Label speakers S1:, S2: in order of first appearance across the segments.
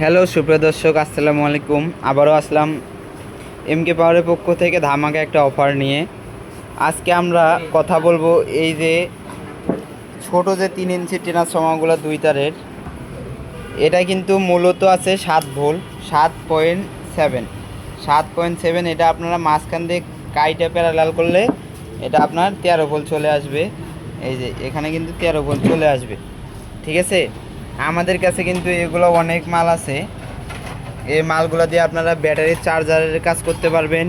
S1: Hello সুপ্রিয় দর্শক আসসালামু আলাইকুম। আবারও আসলাম এম কে পাওয়ারের পক্ষ থেকে ধামাকা একটা অফার নিয়ে। আজকে আমরা কথা বলব এই যে ছোট যে তিন ইঞ্চি ট্রান্সফর্মারগুলো দুই তারের এটা কিন্তু মূলত আছে সাত ভোল সাত পয়েন্ট সেভেন। সাত পয়েন্ট সেভেন এটা আপনারা মাঝখান দিয়ে কাইটা প্যারালাল করলে এটা আপনার তেরো ভোল চলে আসবে। এই যে এখানে কিন্তু তেরো ভোল চলে আসবে। ঠিক আছে? আমাদের কাছে কিন্তু এগুলো অনেক মাল আছে। এই মালগুলো দিয়ে আপনারা ব্যাটারির চার্জারের কাজ করতে পারবেন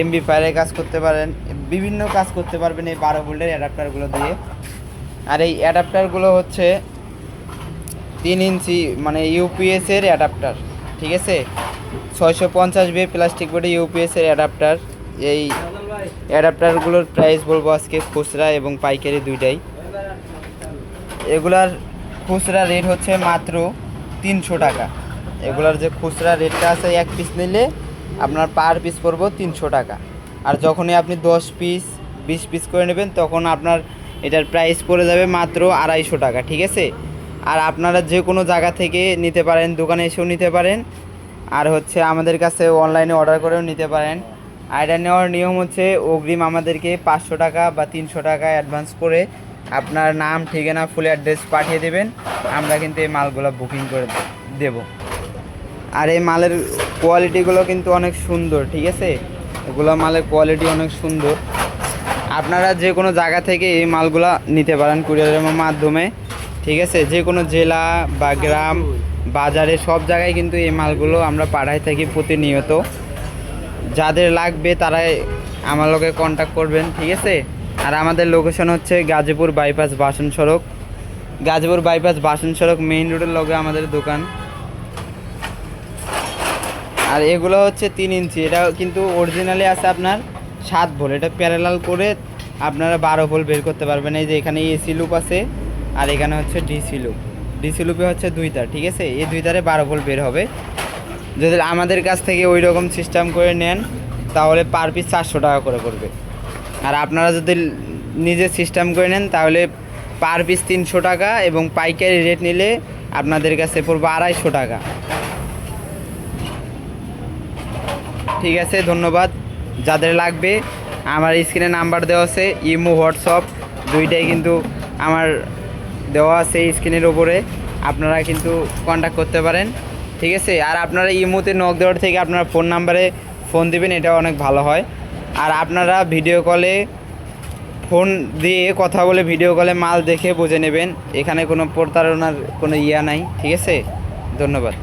S1: এমবি ফায়ারের কাজ করতে পারেন, বিভিন্ন কাজ করতে পারবেন এই বারো ভোল্টের অ্যাডাপ্টারগুলো দিয়ে। আর এই অ্যাডাপ্টারগুলো হচ্ছে তিন ইঞ্চি মানে ইউপিএসের অ্যাডাপ্টার, ঠিক আছে? ছয়শো পঞ্চাশ বি প্লাস্টিক বোর্ডে ইউপিএসের অ্যাডাপ্টার, এই অ্যাডাপ্টারগুলোর প্রাইস বলব আজকে খুচরা এবং পাইকারি দুইটাই। এগুলার খুচরা রেট হচ্ছে মাত্র তিনশো টাকা। এগুলার যে খুচরা রেটটা আছে, এক পিস নিলে আপনার পার পিস পড়ব তিনশো টাকা। আর যখনই আপনি দশ পিস বিশ পিস করে নেবেন, তখন আপনার এটার প্রাইস পড়ে যাবে মাত্র আড়াইশো টাকা, ঠিক আছে? আর আপনারা যে কোনো জায়গা থেকে নিতে পারেন, দোকানে এসেও নিতে পারেন। আর হচ্ছে আমাদের কাছে অনলাইনে অর্ডার করেও নিতে পারেন। আর এটা নেওয়ার নিয়ম হচ্ছে অগ্রিম আমাদেরকে পাঁচশো টাকা বা তিনশো টাকা অ্যাডভান্স করে আপনার নাম, ঠিকানা ফুল অ্যাড্রেস পাঠিয়ে দেবেন। আমরা কিন্তু এই মালগুলো বুকিং করে দেব। আর এই মালের কোয়ালিটিগুলো কিন্তু অনেক সুন্দর, ঠিক আছে? এগুলো মালের কোয়ালিটি অনেক সুন্দর। আপনারা যে কোনো জায়গা থেকে এই মালগুলো নিতে পারেন কুরিয়ারের মাধ্যমে, ঠিক আছে? যে কোনো জেলা বা গ্রাম, বাজারে, সব জায়গায় কিন্তু এই মালগুলো আমরা পাঠাই থাকি প্রতিনিয়ত। যাদের লাগবে তারাই আমার লগে কন্ট্যাক্ট করবেন, ঠিক আছে? আর আমাদের লোকেশন হচ্ছে গাজীপুর বাইপাস বাসন সড়ক। গাজীপুর বাইপাস বাসন সড়ক মেইন রোডের লগে আমাদের দোকান। আর এগুলো হচ্ছে তিন ইঞ্চি, এটা কিন্তু অরিজিনালি আছে আপনার সাত ভোল। এটা প্যারালাল করে আপনারা বারো ভোল্ট বের করতে পারবেন। এই যে এখানে এসি লুপ আছে, আর এখানে হচ্ছে ডিসি লুপ ডিসি লুপে হচ্ছে দুই তার, ঠিক আছে? এই দুই তারে বারো ভোল্ট বের হবে। যদি আমাদের কাছ থেকে ওই রকম সিস্টেম করে নেন, তাহলে পার পিস চারশো টাকা করে পড়বে। আর আপনারা যদি নিজে সিস্টেম করে নেন, তাহলে পার পিস তিনশো টাকা এবং পাইকারি রেট নিলে আপনাদের কাছে পড়বে আড়াইশো টাকা। ঠিক আছে, ধন্যবাদ। যাদের লাগবে, আমার স্ক্রিনে নাম্বার দেওয়া আছে, ইমো, হোয়াটসঅ্যাপ, দুইটাই কিন্তু আমার দেওয়া আছে স্ক্রিনের ওপরে আপনারা কিন্তু কন্ট্যাক্ট করতে পারেন। ঠিক আছে, আর আপনারা ইমোতে নক দেওয়ার থেকে আপনারা ফোন নাম্বারে ফোন দিবেন, এটা অনেক ভালো হয়। আর আপনারা ভিডিও কলে ফোন দিয়ে কথা বলে ভিডিও কলে মাল দেখে বুঝে নেবেন। এখানে কোনো প্রতারণার কোনো ইয়া নাই, ঠিক আছে? ধন্যবাদ।